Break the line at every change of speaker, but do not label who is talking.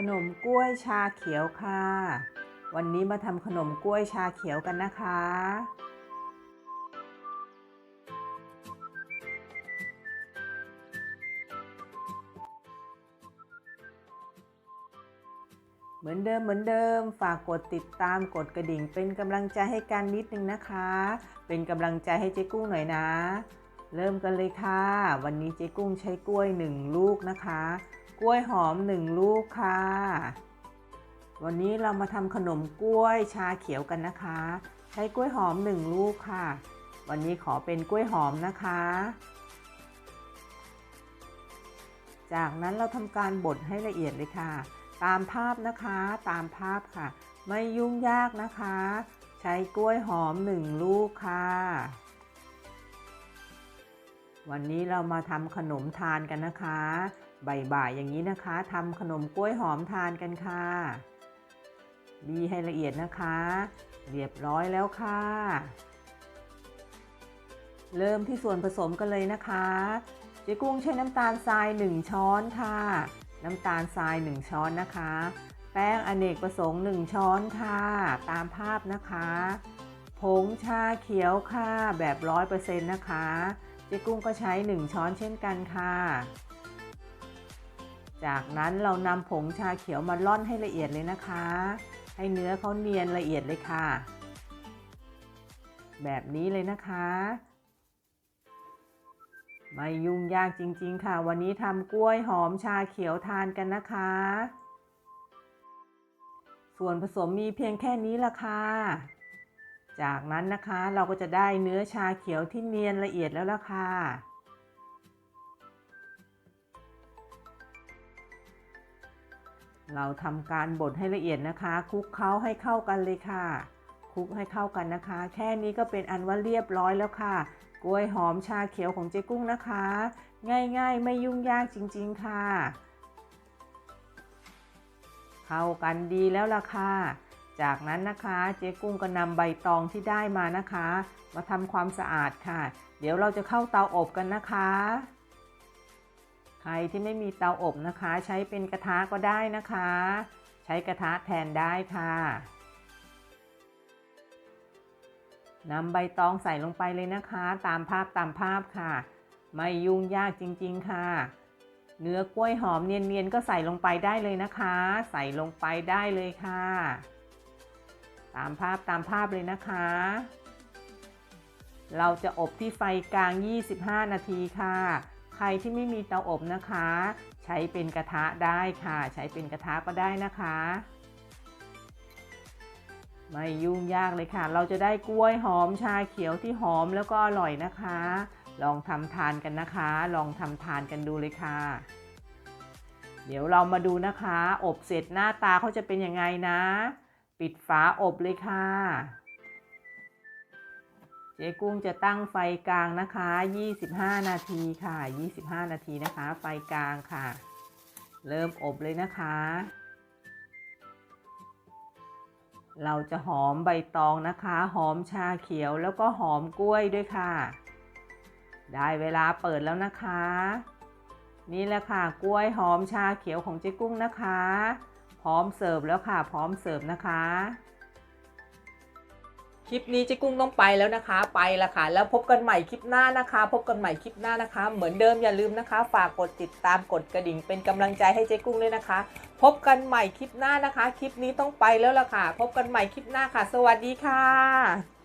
ขนมกล้วยชาเขียวค่ะ วันนี้มาทำขนมกล้วยชาเขียวกันนะคะ เหมือนเดิมเหมือนเดิม ฝากกดติดตามกดกระดิ่ง เป็นกำลังใจให้กันนิดนึงนะคะ เป็นกำลังใจให้เจ๊กุ้งหน่อยนะ เริ่มกันเลยค่ะ วันนี้เจ๊กุ้งใช้กล้วย1ลูกนะคะ กล้วยหอม 1 ลูกค่ะ วันนี้เรามาทำขนมกล้วยชาเขียวกันนะคะ ใช้กล้วยหอม 1 ลูกค่ะ วันนี้ขอเป็นกล้วยหอมนะคะ จากนั้นเราทำการบดให้ละเอียดเลยค่ะ ตามภาพนะคะตามภาพค่ะ ไม่ยุ่งยากนะคะ ใช้กล้วยหอม 1 ลูกค่ะวันนี้เรามาทำขนมทานกันนะคะ บ่ายๆอย่างนี้นะคะทำขนมกล้วยหอมทานกันค่ะบีให้ละเอียดนะคะ เรียบร้อยแล้วค่ะ เริ่มที่ส่วนผสมกันเลยนะคะเจ๊กุ้งใช้น้ำตาลทราย 1 ช้อนค่ะ น้ำตาลทราย 1 ช้อนนะคะ แป้งอเนกประสงค์ 1 ช้อนค่ะ ตามภาพนะคะ ผงชาเขียวค่ะ แบบร้อยเปอร์เซ็นต์นะคะเจ๊กุ้งก็ใช้ 1 ช้อนเช่นกันค่ะ จากนั้นเรานำผงชาเขียวมาร่อนให้ละเอียดเลยนะคะ ให้เนื้อเขาเนียนละเอียดเลยค่ะ แบบนี้เลยนะคะ ไม่ยุ่งยากจริง ๆ ค่ะ วันนี้ทำกล้วยหอมชาเขียวทานกันนะคะ ส่วนผสมมีเพียงแค่นี้ละค่ะ จากนั้นนะคะเราก็จะได้เนื้อชาเขียวที่เนียนละเอียดแล้วล่ะค่ะ เราทำการบดให้ละเอียดนะคะ คลุกเคล้าให้เข้ากันเลยค่ะ คลุกให้เข้ากันนะคะ แค่นี้ก็เป็นอันว่าเรียบร้อยแล้วค่ะ กล้วยหอมชาเขียวของเจ๊กุ้งนะคะ ง่ายๆ ไม่ยุ่งยากจริงๆค่ะ เข้ากันดีแล้วล่ะค่ะ จากนั้นนะคะเจ๊กุ้งก็นำใบตองที่ได้มานะคะ มาทำความสะอาดค่ะ เดี๋ยวเราจะเข้าเตาอบกันนะคะ รที่ไม่มีเตาอบนะคะ ใช้เป็นกระทะก็ได้นะคะ ใช้กระทะแทนได้ค่ะนำใบตองใส่ลงไปเลยนะคะ ตามภาพตามภาพค่ะ ไม่ยุ่งยากจริง ๆ ค่ะ เนื้อกล้วยหอมเนียนๆก็ใส่ลงไปได้เลยนะคะ ใส่ลงไปได้เลยค่ะ ตามภาพตามภาพเลยนะคะ เราจะอบที่ไฟกลาง 25 นาทีค่ะ ใครที่ไม่มีเตาอบนะคะ ใช้เป็นกระทะได้ค่ะ ใช้เป็นกระทะก็ได้นะคะ ไม่ยุ่งยากเลยค่ะ เราจะได้กล้วยหอมชาเขียวที่หอมแล้วก็อร่อยนะคะ ลองทำทานกันนะคะ ลองทำทานกันดูเลยค่ะ เดี๋ยวเรามาดูนะคะ อบเสร็จหน้าตาเขาจะเป็นยังไงนะ ปิดฝาอบเลยค่ะ เจ๊กุ้งจะตั้งไฟกลางนะคะ 25 นาทีค่ะ 25 นาทีนะคะ ไฟกลางค่ะ เริ่มอบเลยนะคะ เราจะหอมใบตองนะคะ หอมชาเขียวแล้วก็หอมกล้วยด้วยค่ะ ได้เวลาเปิดแล้วนะคะ นี่แหละค่ะ กล้วยหอมชาเขียวของเจ๊กุ้งนะคะ พร้อมเสิร์ฟแล้วค่ะ พร้อมเสิร์ฟนะคะ คลิปนี้เจ๊กุ้งต้องไปแล้วนะคะ ไปละค่ะ แล้วพบกันใหม่คลิปหน้านะคะ พบกันใหม่คลิปหน้านะคะ เหมือนเดิมอย่าลืมนะคะ ฝากกดติดตามกดกระดิ่งเป็นกำลังใจให้เจ๊กุ้งด้วยนะคะ พบกันใหม่คลิปหน้านะคะ คลิปนี้ต้องไปแล้วล่ะค่ะ พบกันใหม่คลิปหน้าค่ะ สวัสดีค่ะ